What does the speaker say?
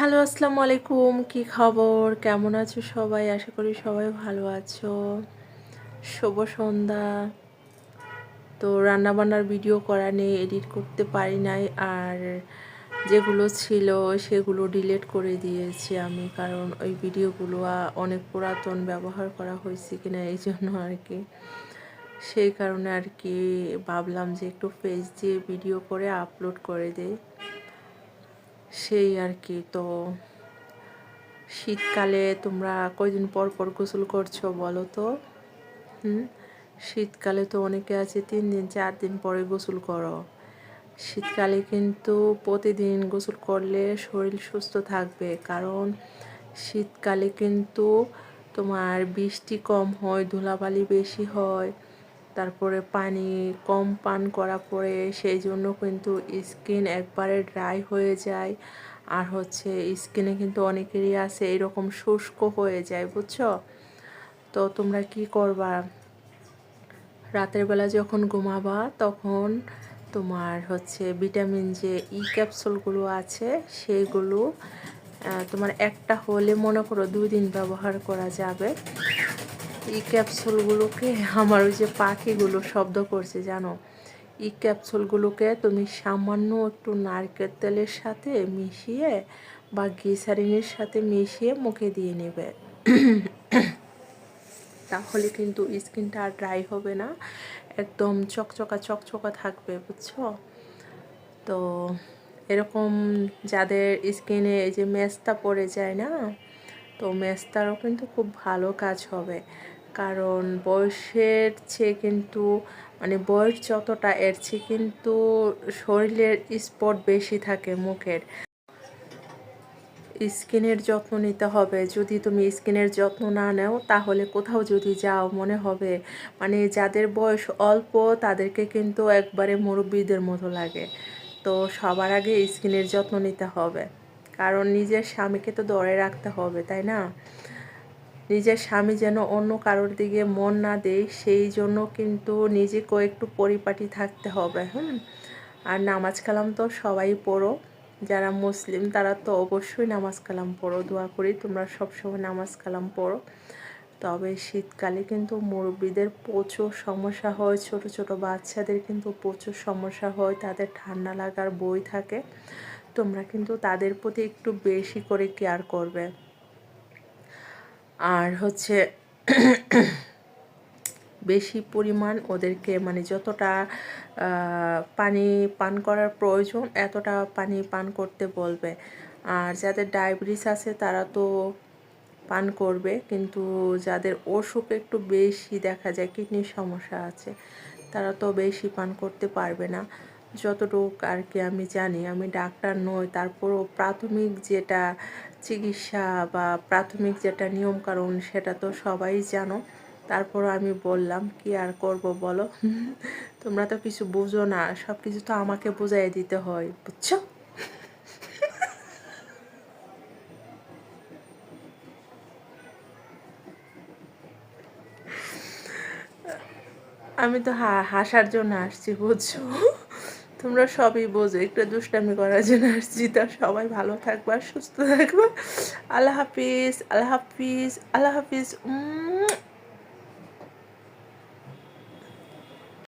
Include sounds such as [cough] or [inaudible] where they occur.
Hello, আসসালামু আলাইকুম। কি খবর? কেমন আছো সবাই? আশা করি সবাই ভালো আছো। শুভ সন্ধ্যা। তো রান্নাবান্নার ভিডিও করা নেই এডিট করতে পারি নাই, আর যেগুলো ছিল সেগুলো ডিলিট করে দিয়েছি আমি, কারণ ওই ভিডিওগুলো অনেক পুরাতন ব্যবহার করা হয়েছে কিনা এই জন্য আর কি। সেই কারণে আর কি ভাবলাম যে একটু পেজ দিয়ে ভিডিও করে আপলোড করে দেই। সেই আর কি। তো শীতকালে তোমরা কয়দিন পর পর গোসল করছ বলো তো? হুম? শীতকালে তো অনেকে আছে তিন দিন, চার দিন পরে গোসল করো। শীতকালে কিন্তু প্রতিদিন গোসল করলে শরীর সুস্থ থাকবে, কারণ শীতকালে কিন্তু তোমার বৃষ্টি কম হয়, ধুলাবালি বেশি হয়। তারপরে পানি কম পান করা পরে সেই জন্য কিন্তু স্কিন একবারে ড্রাই হয়ে যায়। আর হচ্ছে স্কিনে কিন্তু অনেকেরই আছে এরকম শুষ্ক হয়ে যায়, বুঝছ? তো তোমরা কি করবা? রাতের বেলা যখন ঘুমাবা, তখন তোমার হচ্ছে ভিটামিন যে ই ক্যাপসুলগুলো আছে সেইগুলো তোমার একটা হলে মনে করো দুই দিন ব্যবহার করা যাবে। এই ক্যাপসুলগুলোকে আমার ওই যে পাখিগুলো শব্দ করছে, জানো? এই ক্যাপসুলগুলোকে তুমি সামান্য একটু নারকেল তেলের সাথে মিশিয়ে বা গ্লিসারিনের সাথে মিশিয়ে মুখে দিয়ে নেবে। তাহলে কিন্তু স্কিনটা আর ড্রাই হবে না, একদম চকচকা চকচকা থাকবে, বুঝছ? তো এরকম যাদের স্কিনে এই যে মেস্তা পড়ে যায় না তো মেস্তারও কিন্তু খুব ভালো কাজ হবে। কারণ বয়সের চেয়ে কিন্তু মানে বয়স যতটা এর চেয়ে কিন্তু শরীরের স্পট বেশি থাকে মুখের। স্কিনের যত্ন নিতে হবে। যদি তুমি স্কিনের যত্ন না নাও, তাহলে কোথাও যদি যাও, মনে হবে মানে যাদের বয়স অল্প, তাদেরকে কিন্তু একবারে মুরব্বীদের মতো লাগে। তো সবার আগে স্কিনের যত্ন নিতে হবে। কারণ নিজের স্বামীকে তো ধরে রাখতে হবে, তাই না? নিজের স্বামী যেন অন্য কারোর দিকে মন না দেয়, সেই জন্য কিন্তু নিজেকেও একটু পরিপাটি থাকতে হবে, হুম? আর নামাজ কালাম তো সবাই পড়ো, যারা মুসলিম তারা তো অবশ্যই নামাজ কালাম পড়ো, দোয়া করি তোমরা সবসময় নামাজ কালাম পড়ো। তবে শীতকালে কিন্তু মুরব্বীদের প্রচুর সমস্যা হয়, ছোট ছোট বাচ্চাদের কিন্তু প্রচুর সমস্যা হয়, তাদের ঠান্ডা লাগার বই থাকে। তোমরা কিন্তু তাদের প্রতি একটু বেশি করে কেয়ার করবে। আর হচ্ছে বেশি পরিমাণ ওদেরকে মানে যতটা পানি পান করার প্রয়োজন এতটা পানি পান করতে বলবে। আর যাদের ডায়াবেটিস আছে তারা তো পান করবে, কিন্তু যাদের অসুখ একটু বেশি দেখা যায় কিডনির সমস্যা আছে, তারা তো বেশি পান করতে পারবে না। যতটুক আর কি আমি জানি, আমি ডাক্তার নই, তারপরও প্রাথমিক যেটা চিকিৎসা বা প্রাথমিক যেটা নিয়মকানুন সেটা তো সবাই জানো। তারপর আমি বললাম, কি আর করব বলো? [laughs] তোমরা তো কিছু বুঝো না সব কিছু তো আমাকে বুঝাই দিতে হয়, বুঝছ? আমি তো হাসার জন্য আসছি, বুঝছ? তোমরা সবই বোঝো, একটু দুষ্টামি করার জন্য আসছি। তা সবাই ভালো থাকবা, সুস্থ থাকবা। আল্লাহ হাফিজ আল্লাহ হাফিজ আল্লাহ হাফিজ। উম।